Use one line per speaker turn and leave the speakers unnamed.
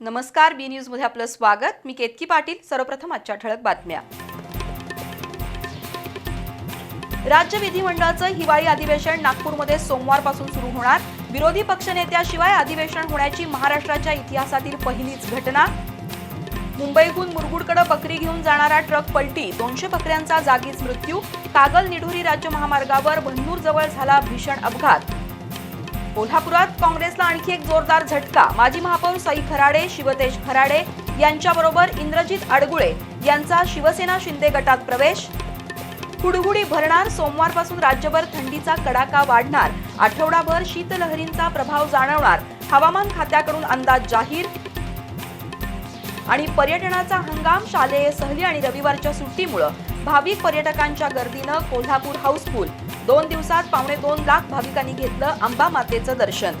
नमस्कार बी न्यूजमध्ये आपलं स्वागत. मी केतकी पाटील. सर्वप्रथम आजच्या ठळक बातम्या. राज्य विधिमंडळाचं हिवाळी अधिवेशन नागपूरमध्ये सोमवारपासून सुरू होणार. विरोधी पक्षनेत्याशिवाय अधिवेशन होण्याची महाराष्ट्राच्या इतिहासातील पहिलीच घटना. मुंबईहून मुरगुडकडे बकरी घेऊन जाणारा ट्रक पलटी. दोनशे बकऱ्यांचा जागीच मृत्यू. कागल निढुरी राज्य महामार्गावर बन्नूर जवळ झाला भीषण अपघात. कोल्हापुरात काँग्रेसला आणखी एक जोरदार झटका. माजी महापौर सई खराडे शिवतेज खराडे यांच्याबरोबर इंद्रजित अडगुळे यांचा शिवसेना शिंदे गटात प्रवेश. हुडहुडी भरणार सोमवारपासून राज्यभर थंडीचा कडाका वाढणार. आठवडाभर शीतलहरींचा प्रभाव जाणवणार. हवामान खात्याकडून अंदाज जाहीर. आणि पर्यटनाचा हंगाम शालेय सहली आणि रविवारच्या सुट्टीमुळं भाविक पर्यटकांच्या गर्दीनं कोल्हापूर हाऊसफुल. दोन दिवसात पावणे दोन लाख भाविकांनी घेतलं अंबा मातेचं दर्शन.